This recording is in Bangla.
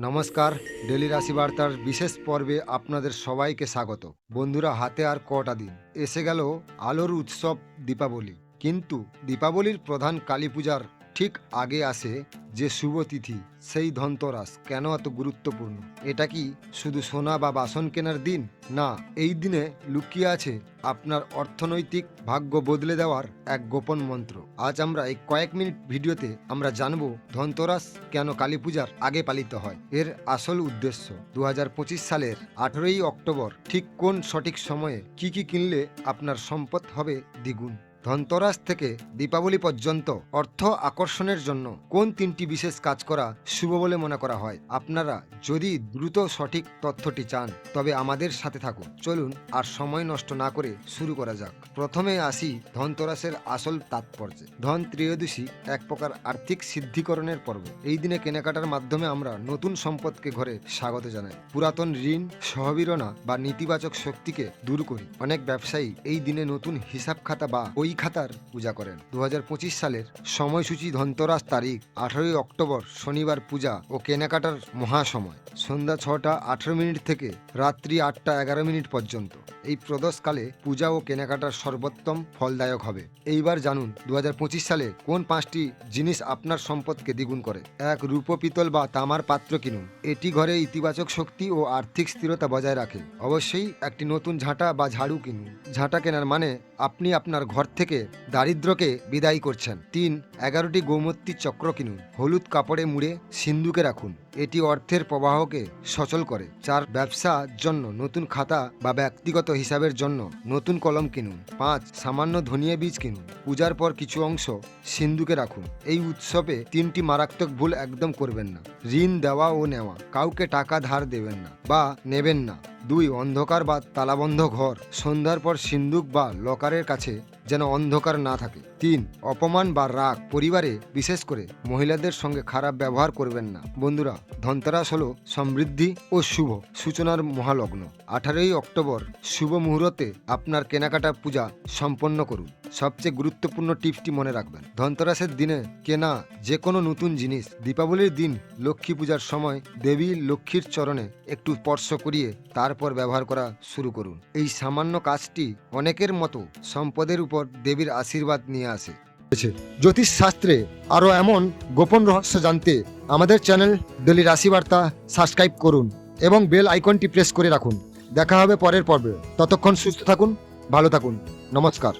নমস্কার, ডেলি রাশি বার্তার বিশেষ পর্বে আপনাদের সবাইকে স্বাগত। বন্ধুরা, হাতে আর কটা দিন। এসে গেল আলোর উৎসব দীপাবলি। কিন্তু দীপাবলির প্রধান কালী পূজার ঠিক আগে আসে যে শুভ তিথি সেই ধনতরাস কেন এত গুরুত্বপূর্ণ? এটা কি শুধু সোনা বা বাসন কেনার দিন? না, এই দিনে লুকিয়ে আছে আপনার অর্থনৈতিক ভাগ্য বদলে দেওয়ার এক গোপন মন্ত্র। আজ আমরা এই কয়েক মিনিট ভিডিওতে আমরা জানব ধনতরাস কেন কালী পূজার আগে পালিত হয়। এর আসল উদ্দেশ্য দু হাজার পঁচিশ সালের আঠেরোই অক্টোবর ঠিক কোন সঠিক সময়ে কি কি কিনলে আপনার সম্পদ হবে দ্বিগুণ। ধনতেরাস থেকে দীপাবলি পর্যন্ত অর্থ আকর্ষণের জন্য কোন তিনটি বিশেষ কাজ করা শুভ বলে মনে করা হয়? আপনারা যদি দ্রুত সঠিক তথ্যটি চান, তবে আমাদের সাথে থাকুন। চলুন আর সময় নষ্ট না করে শুরু করা যাক। প্রথমে আসি ধনতরাসের আসল তাৎপর্যে। ধন ত্রয়োদশী এক প্রকার আর্থিক সিদ্ধিকরণের পর্ব। এই দিনে কেনাকাটার মাধ্যমে আমরা নতুন সম্পদকে ঘরে স্বাগত জানাই। পুরাতন ঋণ সহবিরণা বা নেতিবাচক শক্তিকে দূর করি। অনেক ব্যবসায়ী এই দিনে নতুন হিসাব খাতা বা ওই খাতার পূজা করেন। দু হাজার পঁচিশ সালের সময়সূচি ধন্তরাস তারিখ, আঠারোই অক্টোবর, শনিবার পূজা ও কেনাকাটার মহাসময়। সন্ধ্যা ছটা আঠেরো মিনিট থেকে রাত্রি আটটা এগারো মিনিট পর্যন্ত। এই প্রদোষকালে পূজা ও কেনাকাটার সর্বোত্তম ফলদায়ক হবে। এইবার জানুন দু হাজার পঁচিশ সালে কোন পাঁচটি জিনিস আপনার সম্পদকে দ্বিগুণ করে? এক, রূপ পিতল বা তামার পাত্র কিনুন। এটি ঘরে ইতিবাচক শক্তি ও আর্থিক স্থিরতা বজায় রাখে। অবশ্যই একটি নতুন ঝাঁটা বা ঝাড়ু কিনুন। ঝাঁটা কেনার মানে আপনি আপনার ঘর থেকে দারিদ্রকে বিদায় করছেন। তিন, এগারোটি গৌমূর্তির চক্র কিনুন। হলুদ কাপড়ে মুড়ে সিন্ধুকে রাখুন। এটি অর্থের প্রবাহকে সচল করে। চার, ব্যবসার জন্য নতুন খাতা বা ব্যক্তিগত হিসাবের জন্য নতুন কলম কিনুন। পাঁচ, সামান্য ধনিয়া বীজ কিনুন। পূজার পর কিছু অংশ সিন্ধুকে রাখুন। এই উৎসবে তিনটি মারাত্মক ভুল একদম করবেন না। ঋণ দেওয়া ও নেওয়া। কাউকে টাকা ধার দেবেন না বা নেবেন না। দুই অন্ধকার বা তালাবন্ধ ঘর। সন্ধ্যার পর সিন্দুক বা লকারের কাছে যেন অন্ধকার না থাকে। তিন, অপমান বা রাগ পরিবারে বিশেষ করে মহিলাদের সঙ্গে খারাপ ব্যবহার করবেন না। বন্ধুরা, ধনতেরাস হলো সমৃদ্ধি ও শুভ সূচনার মহালগ্ন। আঠারোই অক্টোবর শুভ মুহূর্তে আপনার কেনাকাটা পূজা সম্পন্ন করুন। সবচেয়ে গুরুত্বপূর্ণ টিপসটি মনে রাখবেন। ধনতেরাসের দিনে কেনা যে কোনো নতুন জিনিস, দীপাবলির দিন লক্ষ্মী পূজার সময় দেবী লক্ষ্মীর চরণে একটু স্পর্শ করিয়ে তারপর ব্যবহার করা শুরু করুন। এই সামান্য কাজটি অনেকের মতো সম্পদের উপর দেবীর আশীর্বাদ নিয়ে আসে। জ্যোতিষ শাস্ত্রে আরও এমন গোপন রহস্য জানতে আমাদের চ্যানেল ডেলি রাশি বার্তা সাবস্ক্রাইব করুন এবং বেল আইকনটি প্রেস করে রাখুন। দেখা হবে পরের পর্বে। ততক্ষণ সুস্থ থাকুন, ভালো থাকুন। নমস্কার।